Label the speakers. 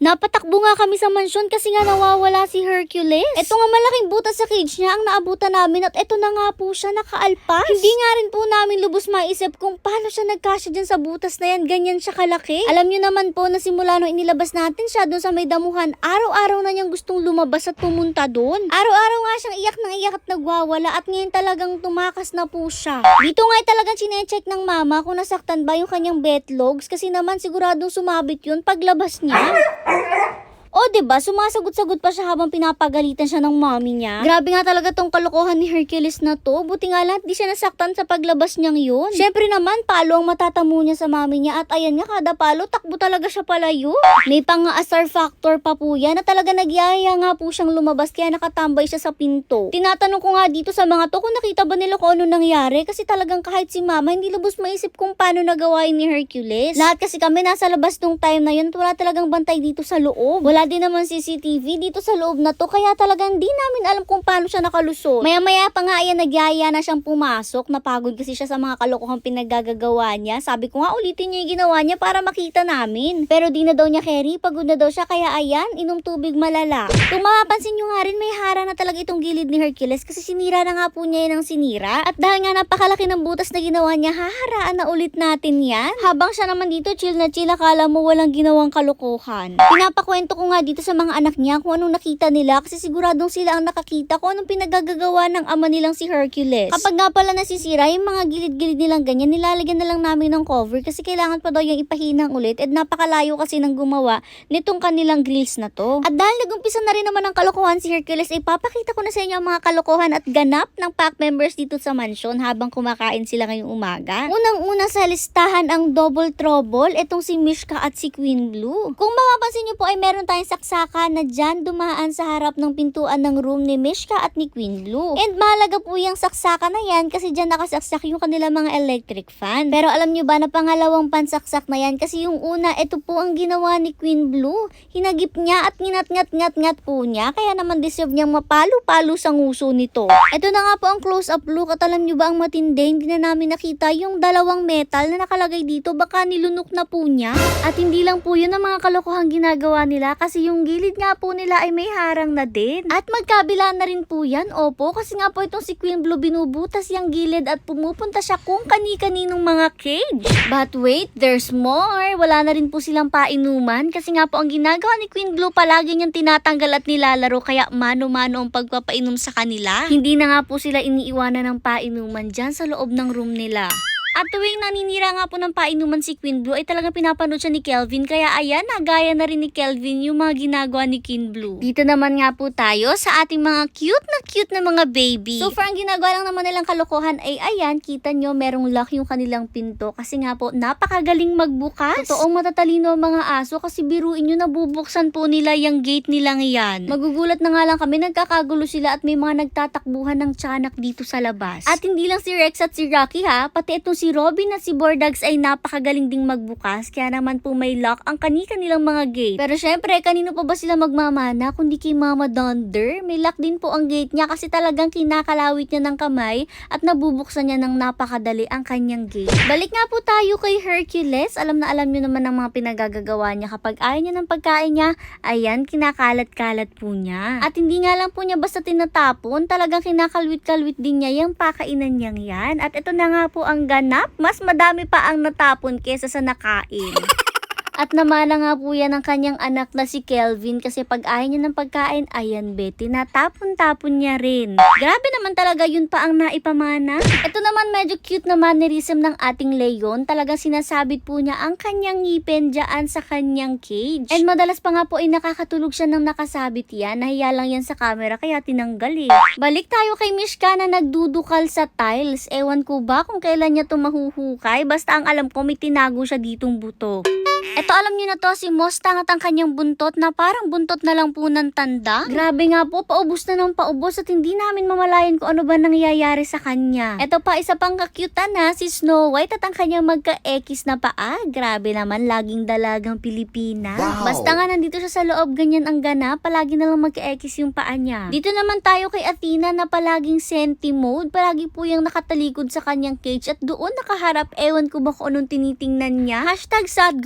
Speaker 1: Napatakbo nga kami sa mansyon kasi nga nawawala si Hercules. Ito nga malaking butas sa cage niya ang naabutan namin at ito na nga po siya nakaalpas. Hindi nga rin po namin lubos maisip kung paano siya nagkasya dyan sa butas na yan. Ganyan siya kalaki. Alam niyo naman po na simula nung inilabas natin siya doon sa may damuhan, araw-araw na niyang gustong lumabas at pumunta doon. Araw-araw nga siyang iyak ng iyak at nagwawala at ngayon talagang tumakas na po siya. Dito nga talagang chinecheck ng mama kung nasaktan ba yung kanyang betlogs kasi naman siguradong sumabit yun paglabas niya. Ba diba? Sumasagot-sagot pa siya habang pinapagalitan siya ng mommy niya. Grabe nga talaga tong kalokohan ni Hercules na to. Buti nga lahat di siya nasaktan sa paglabas niyang yun. Siyempre naman, palo ang matatamo niya sa mommy niya at ayan nga, kada palo, takbo talaga siya palayo. May pang-asar factor pa po yan na talaga nagyaya nga po siyang lumabas kaya nakatambay siya sa pinto. Tinatanong ko nga dito sa mga to kung nakita ba nila kung ano nangyari kasi talagang kahit si mama hindi lubos maisip kung paano nagawa ni Hercules. Lahat kasi kami nasa labas nung time na yun wala talagang bantay dito sa loob. Wala din naman CCTV dito sa loob na to kaya talagang di namin alam kung paano siya nakalusot. Maya-maya pa nga ayan nagyaya na siyang pumasok. Napagod kasi siya sa mga kalokohang pinaggagawa niya. Sabi ko nga ulitin niya yung ginawa niya para makita namin. Pero di na daw niya carry, pagod na daw siya kaya ayan, inom tubig malala. Kung mapapansin nyo nga rin may hara na talaga itong gilid ni Hercules kasi sinira na nga po niya yun ang sinira. At dahil nga napakalaki ng butas na ginawa niya, haharaan na ulit natin yan. Habang siya naman dito chill na chill, akala mo walang ginawang kalokohan. Pinapakwento ko nga dito sa mga anak niya kung anong nakita nila kasi siguradong sila ang nakakita kung anong pinagagagawa ng ama nilang si Hercules. Kapag nga pala nasisira, yung mga gilid-gilid nilang ganyan, nilalagyan na lang namin ng cover kasi kailangan pa daw yung ipahinang ulit at napakalayo kasi ng gumawa nitong kanilang grills na to. At dahil nagumpisa na rin naman ang kalokohan si Hercules, ipapakita ko na sa inyo ang mga kalokohan at ganap ng pack members dito sa mansion habang kumakain sila ngayong umaga. Unang-una sa listahan ang double trouble, itong si Mishka at si Queen Blue. Kung mapapansin nyo po ay meron tayong saksakan na dyan dumaan sa harap ng pintuan ng room ni Mishka at ni Queen Blue. And mahalaga po yung saksakan na yan kasi dyan nakasaksak yung kanilang mga electric fan. Pero alam nyo ba na pangalawang pansaksak na yan kasi yung una, ito po ang ginawa ni Queen Blue. Hinagip niya at nginat-ngat-ngat-ngat po niya kaya naman deserve niyang mapalo-palo sa nguso nito. Ito na nga po ang close-up look at alam nyo ba ang matindi, hindi na namin nakita yung dalawang metal na nakalagay dito baka nilunok na po niya. At hindi lang po yun ang mga kalokohang ginagawa nila kasi yung gilid nga po nila ay may harang na din. At magkabila na rin po yan, opo, kasi nga po itong si Queen Blue binubutas yung gilid at pumupunta siya kung kani-kaninong mga cage. But wait, there's more. Wala na rin po silang painuman kasi nga po ang ginagawa ni Queen Blue palagi niyang tinatanggal at nilalaro kaya mano-mano ang pagpapainom sa kanila. Hindi na nga po sila iniiwanan ng painuman dyan sa loob ng room nila. At tuwing naninira nga po ng painuman si Queen Blue ay talaga pinapanood siya ni Kelvin kaya ayan, nagaya na rin ni Kelvin yung mga ginagawa ni Queen Blue. Dito naman nga po tayo sa ating mga cute na cute na mga baby. So far ang ginagawa lang naman nilang kalokohan ay ayan, kita nyo merong lock yung kanilang pinto kasi nga po napakagaling magbukas. Totoong matatalino ang mga aso kasi biruin nyo nabubuksan po nila yung gate nilang yan. Magugulat na nga lang kami, nagkakagulo sila at may mga nagtatakbuhan ng tiyanak dito sa labas. At hindi lang si Rex at si Rocky ha, pati itong si Robin at si Bordags ay napakagaling ding magbukas kaya naman po may lock ang kani-kanilang mga gate. Pero syempre, kanino pa ba sila magmamana kundi kay Mama Donder? May lock din po ang gate niya kasi talagang kinakalawit niya ng kamay at nabubuksan niya ng napakadali ang kanyang gate. Balik nga po tayo kay Hercules. Alam na alam niyo naman ang mga pinagagagawa niya kapag ayaw niya ng pagkain niya, ayan, kinakalat-kalat po niya. At hindi nga lang po niya basta tinatapon, talagang kinakalwit-kalwit din niya yung pakainan niyang yan. At ito na nga po ang ganap, mas madami pa ang natapon kesa sa nakain. At namana nga po yan ng kanyang anak na si Kelvin kasi pag ayaw niya ng pagkain, ayan be, tinatapon-tapon niya rin. Grabe naman talaga yun pa ang naipamana. Ito naman medyo cute na mannerism ng ating Leon. Talagang sinasabit po niya ang kanyang ngipin dyan sa kanyang cage. And madalas pa nga po ay nakakatulog siya ng nakasabit yan. Nahiya lang yan sa camera kaya tinanggal eh. Balik tayo kay Mishka na nagdudukal sa tiles. Ewan ko ba kung kailan niya to mahuhukay. Basta ang alam ko may tinago siya ditong buto. Eto alam niyo na to, si Mustang at ang kanyang buntot na parang buntot na lang po ng tanda. Grabe nga po, paubos na ng paubos at hindi namin mamalayan kung ano ba nangyayari sa kanya. Eto pa, isa pang kakyutan na, si Snow White at ang kanyang magka-ekis na paa. Grabe naman, laging dalagang Pilipina.
Speaker 2: Wow.
Speaker 1: Basta nga nandito siya sa loob, ganyan ang gana, palagi na lang magka-ekis yung paa niya. Dito naman tayo kay Athena na palaging senti mode, palagi po yung nakatalikod sa kanyang cage at doon nakaharap, ewan ko ba kung anong tinitingnan niya. Hashtag sad